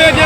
വേണ്ടിയ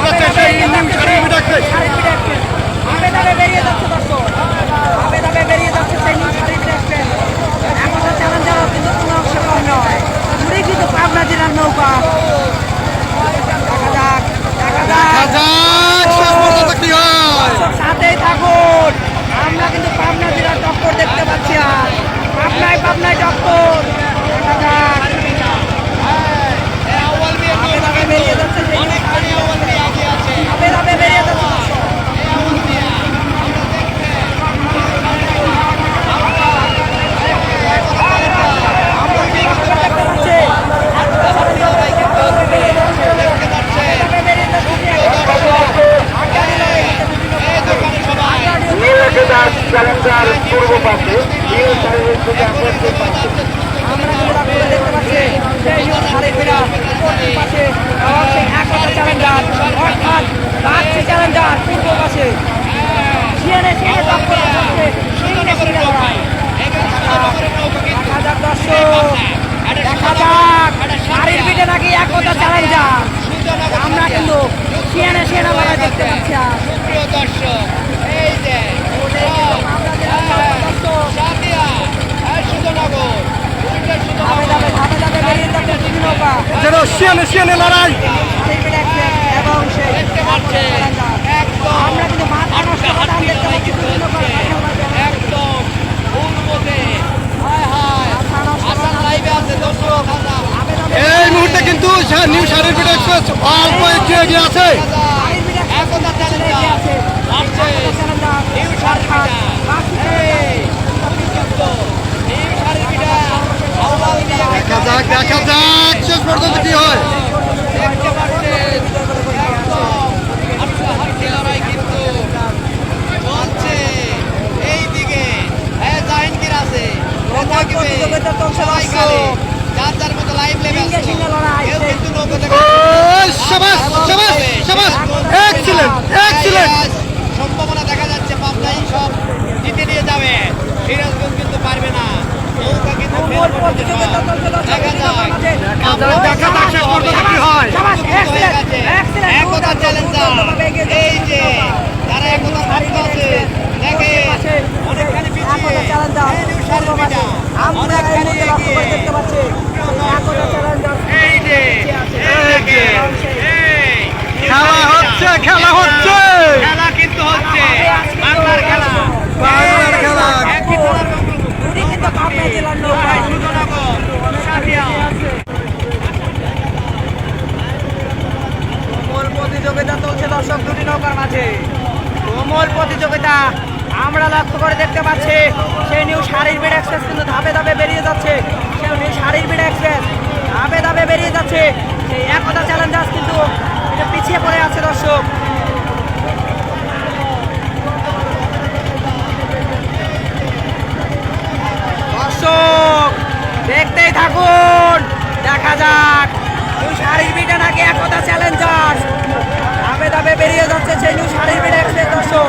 সিয়ানে সিয়ানে লড়াই। এই মুহূর্তে কিন্তু নিউ সার্টিফিকেট অল্প একটু এগিয়ে আছে। দেখা যাক শেষ পর্যন্ত কি হয়। দর্শক দুটি নৌকার মাঝে। কোমল প্রতিযোগিতা আমরা লক্ষ্য করে দেখতে পাচ্ছি। সেই নিউ শাড়ির বিড অ্যাক্সেস কিন্তু ধাপে ধাপে বেরিয়ে যাচ্ছে। সেই নিউ শাড়ির বিড অ্যাক্সেস ধাপে ধাপে বেরিয়ে যাচ্ছে। সেই একতা চ্যালেঞ্জার্স কিন্তু এটা পিছিয়ে পড়ে আছে দর্শক। দর্শক, দেখতেই থাকুন। দেখা যাক। শাড়ির বিটা নাকি একতা চ্যালেঞ্জার্স পেরিয়ে যাচ্ছে সেই নিউজ হারিয়ে দর্শক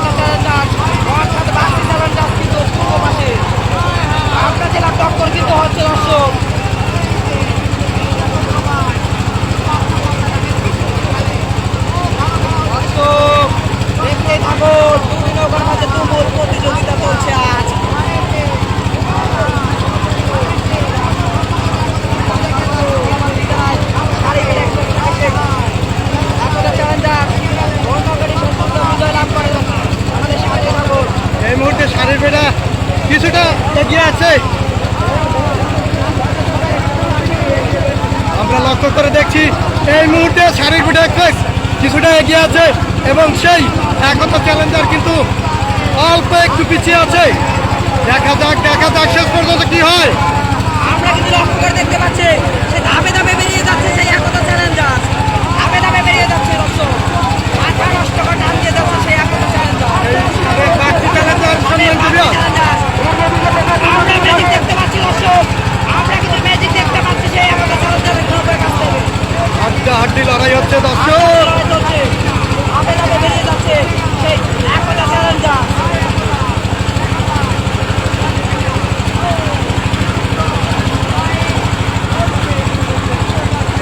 pela tua আমরা লক্ষ্য করে দেখছি, এই মুহূর্তে সারিগুড়ি এক্সপ্রেস কিছুটা এগিয়ে আছে এবং সেই একত চ্যালেঞ্জার কিন্তু অল্প একটু পিছিয়ে আছে। দেখা যাক দেখা যাক শেষ পর্যন্ত কি হয়। আমরা কিন্তু লক্ষ্য করে দেখতে পাচ্ছি, সে ধাপে দর্শক লড়াই বেরিয়ে যাচ্ছে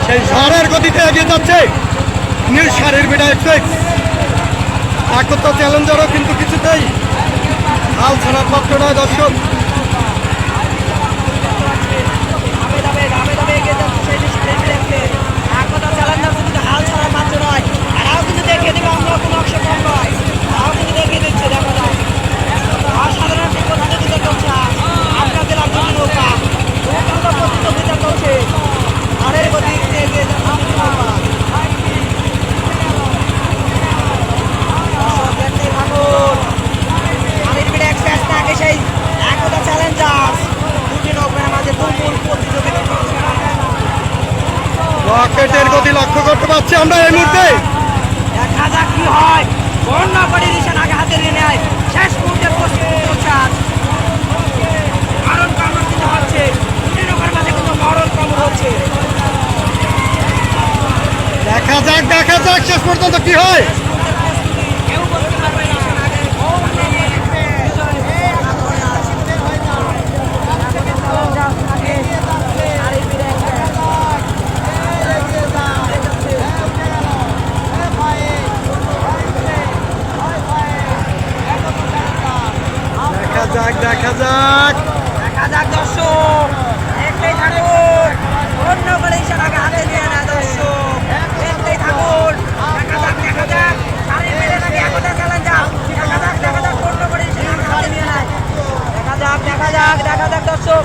সেই ঝড়ের গতিতে এগিয়ে যাচ্ছে নীল সারের বিডা এক্সপ্রেস একতা চ্যালেঞ্জারও কিন্তু কিছুতেই হাল ছাড়ার পাত্র নয়, দর্শক। nombre দেখা যাক। দেখা যাক, দর্শক। দেখতেই ঠাকুর অন্য করে হাতে দেখা যাক দেখা যাক। নিয়ে। দেখা যাক দেখা যাক দেখা যাক, দর্শক।